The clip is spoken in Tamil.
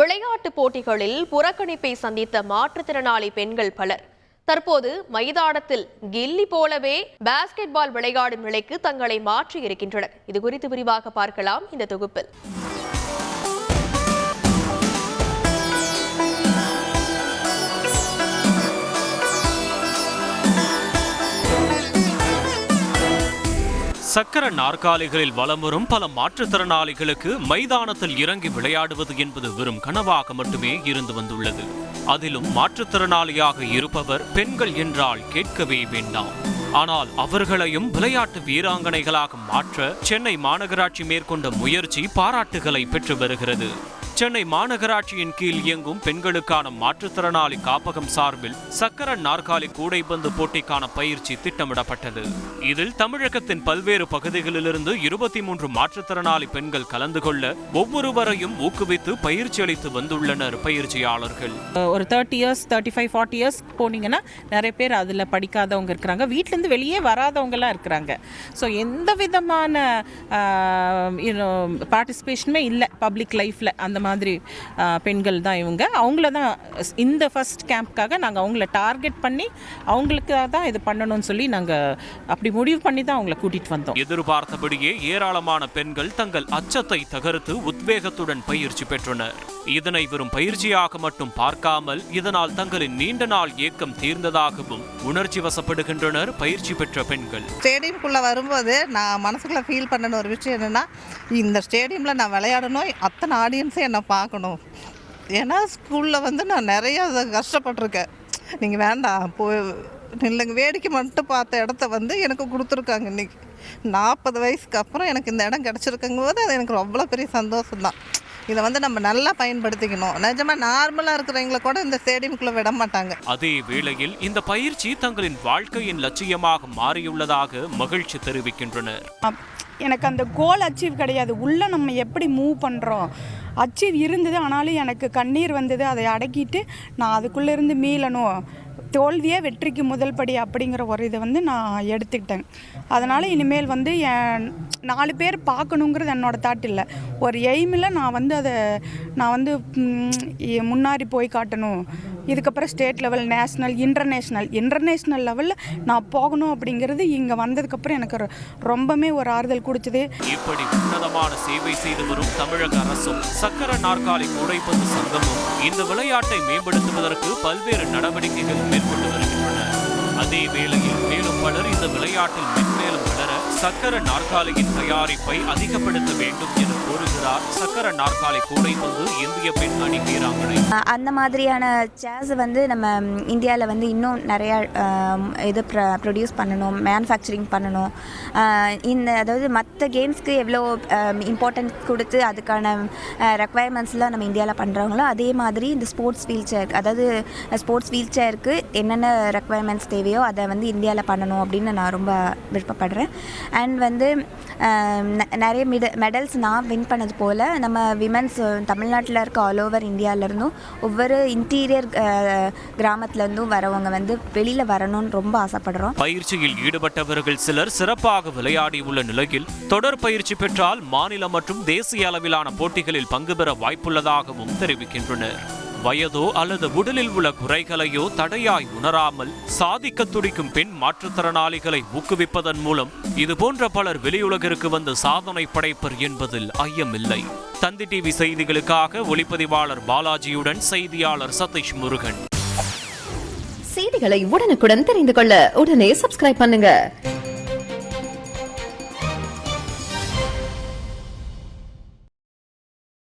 விளையாட்டுப் போட்டிகளில் புறக்கணிப்பை சந்தித்த மாற்றுத்திறனாளி பெண்கள் பலர். தற்போது மைதானத்தில் கில்லி போலவே பாஸ்கெட் பால் விளையாடும் நிலைக்கு தங்களை மாற்றி இருக்கின்றனர் இது குறித்து விரிவாக பார்க்கலாம் இந்த தொகுப்பில். சக்கர நாற்காலிகளில் வலம் வரும் பல மாற்றுத்திறனாளிகளுக்கு மைதானத்தில் இறங்கி விளையாடுவது என்பது வெறும் கனவாக மட்டுமே இருந்து வந்துள்ளது. அதிலும் மாற்றுத்திறனாளியாக இருப்பவர் பெண்கள் என்றால் கேட்கவே வேண்டாம். ஆனால் அவர்களையும் விளையாட்டு வீராங்கனைகளாக மாற்ற சென்னை மாநகராட்சி மேற்கொண்ட முயற்சி பாராட்டுகளை பெற்று வருகிறது. சென்னை மாநகராட்சியின் கீழ் இயங்கும் பெண்களுக்கான மாற்றுத்திறனாளி காப்பகம் சார்பில் சக்கர நாற்காலி கூடைப்பந்து போட்டிக்கான பயிற்சி திட்டமிடப்பட்டது. இதில் தமிழகத்தின் பல்வேறு பகுதிகளிலிருந்து இருபத்தி மூன்று மாற்றுத்திறனாளி பெண்கள் கலந்து கொள்ள ஒவ்வொருவரையும் ஊக்குவித்து பயிற்சி அளித்து வந்துள்ளனர் பயிற்சியாளர்கள். ஒரு thirty years thirty five forty years போனீங்கன்னா நிறைய பேர் அதில் படிக்காதவங்க இருக்கிறாங்க. வீட்டிலேருந்து வெளியே வராதவங்கலாம் இருக்கிறாங்க. ஸோ எந்த விதமான பார்ட்டிசிபேஷனுமே இல்லை பப்ளிக் லைஃப்பில் அந்த மாதிரி ஆஹ், பெண்கள் தான் இவங்க. அவங்கள தான் இந்த ஃபர்ஸ்ட் கேம்ப்காக நாங்கள் அவங்கள டார்கெட் பண்ணி அவங்களுக்காக தான் இது பண்ணணும்னு சொல்லி நாங்கள் அப்படி முடிவு பண்ணி தான் அவங்கள கூட்டிகிட்டு வந்தோம். எதிர்பார்த்தபடியே ஏராளமான பெண்கள் தங்கள் அச்சத்தை தகர்த்து உத்வேகத்துடன் பயிற்சி பெற்றனர். இதனை வெறும் பயிற்சியாக மட்டும் பார்க்காமல் இதனால் தங்களின் நீண்ட நாள் ஏக்கம் தீர்ந்ததாகவும் உணர்ச்சி வசப்படுகின்றனர் பயிற்சி பெற்ற பெண்கள். ஸ்டேடியம்குள்ளே வரும்போது நான் மனசுக்குள்ளே ஃபீல் பண்ணன ஒரு விஷயம் என்னென்னா இந்த ஸ்டேடியமில் நான் விளையாடணும் அத்தனை ஆடியன்ஸும் என்னை பார்க்கணும். ஏன்னா ஸ்கூலில் வந்து நான் நிறைய கஷ்டப்பட்டிருக்கேன். நீங்கள் வேண்டாம் போ இல்லைங்க வேடிக்கை மட்டும் பார்த்த இடத்த வந்து எனக்கு கொடுத்துருக்காங்க இன்னைக்கு. நாற்பது வயசுக்கு அப்புறம் எனக்கு இந்த இடம் கிடச்சிருக்குங்க போது அது எனக்கு அவ்வளோ பெரிய சந்தோஷம் தான் இதை வந்து நம்ம நல்லா பயன்படுத்திக்கணும். நிஜமாக நார்மலாக இருக்கிறவங்கள கூட இந்த ஸ்டேடியம்குள்ளே விட மாட்டாங்க. அதே வேளையில் இந்த பயிற்சி தங்களின் வாழ்க்கையின் லட்சியமாக மாறியுள்ளதாக மகிழ்ச்சி தெரிவிக்கின்றனர். எனக்கு அந்த கோல் அச்சீவ் கிடையாது. உள்ளே நம்ம எப்படி மூவ் பண்ணுறோம் அச்சீவ் இருந்தது ஆனாலும் எனக்கு கண்ணீர் வந்தது. அதை அடக்கிட்டு நான் அதுக்குள்ளேருந்து மீளணும். தோல்வியே வெற்றிக்கு முதல் படி அப்படிங்கிற ஒரு இதை வந்து நான் எடுத்துக்கிட்டேன். அதனால் இனிமேல் வந்து என் நாலு பேர் பார்க்கணுங்கிறது என்னோடய தாட் இல்லை. ஒரு எய்மில் நான் வந்து அதை நான் வந்து முன்னாடி போய் காட்டணும். இதுக்கப்புறம் state level national international international லெவலில் நான் போகணும் அப்படிங்கிறது இங்கே வந்ததுக்கப்புறம் எனக்கு ரொ- ரொம்பவுமே ஒரு ஆறுதல் குடிச்சது இப்படி உன்னதமான சேவை செய்து வரும் தமிழக அரசும் சக்கர நாற்காலி கூடைப்பந்து சங்கமும் இந்த விளையாட்டை மேம்படுத்துவதற்கு பல்வேறு நடவடிக்கைகள் மேற்கொண்டு வருகின்றன. அதே வேளையில் மேலும் பலர் இந்த விளையாட்டில் மென்மேலும் வளர சக்கர நாற்காலியின் தயாரிப்பை அதிகப்படுத்த வேண்டும் என கூறுகிறார் சக்கர நாற்காலி கூடைப்பந்து இந்திய பெண் அணி வீராங்கனை அந்த மாதிரியான சேர்ஸ் வந்து நம்ம இந்தியாவில் வந்து இன்னும் நிறையா இது ப்ரொடியூஸ் பண்ணணும் மேனுஃபேக்சரிங் பண்ணணும். இந்த அதாவது மற்ற கேம்ஸ்க்கு எவ்வளோ இம்பார்ட்டன்ஸ் கொடுத்து அதுக்கான ரெக்குவயர்மெண்ட்ஸ்லாம் நம்ம இந்தியாவில் பண்ணுறாங்களோ அதே மாதிரி இந்த ஸ்போர்ட்ஸ் வீல் சேர் அதாவது ஸ்போர்ட்ஸ் வீல் சேருக்கு என்னென்ன ரெக்குவயர்மெண்ட்ஸ் தேவையோ அதை வந்து இந்தியாவில் பண்ணணும் அப்படின்னு நான் ரொம்ப விருப்பப்படுறேன். அண்ட் வந்து ந- நிறைய மிட மெடல்ஸ் நான் வின் பண்ணது போல் நம்ம விமன்ஸ் தமிழ்நாட்டில் இருக்க ஆல் ஓவர் இந்தியாவிலேருந்தும் ஒவ்வொரு இன்டீரியர் கிராமத்துலேருந்தும் வரவங்க வந்து வெளியில் வரணும்னு ரொம்ப ஆசைப்படுறோம். பயிற்சியில் ஈடுபட்டவர்கள் சிலர் சிறப்பாக விளையாடியுள்ள நிலையில் தொடர் பயிற்சி பெற்றால் மாநில மற்றும் தேசிய அளவிலான போட்டிகளில் பங்கு பெற வாய்ப்புள்ளதாகவும் தெரிவிக்கின்றனர். வயதோ அல்லது உடலில் உள்ள குறைகளையோ தடையாய் உணராமல் சாதிக்க துடிக்கும் பெண் மாற்றுத்திறனாளிகளை ஊக்குவிப்பதன் மூலம் இதுபோன்ற பலர் வெளியுலகிற்கு வந்து சாதனை படைப்பர் என்பதில் ஐயமில்லை. தந்தி டிவி செய்திகளுக்காக ஒளிப்பதிவாளர் பாலாஜியுடன் செய்தியாளர் சதீஷ் முருகன். செய்திகளை உடனுக்குடன் தெரிந்து கொள்ள உடனே சப்ஸ்கிரைப் பண்ணுங்க.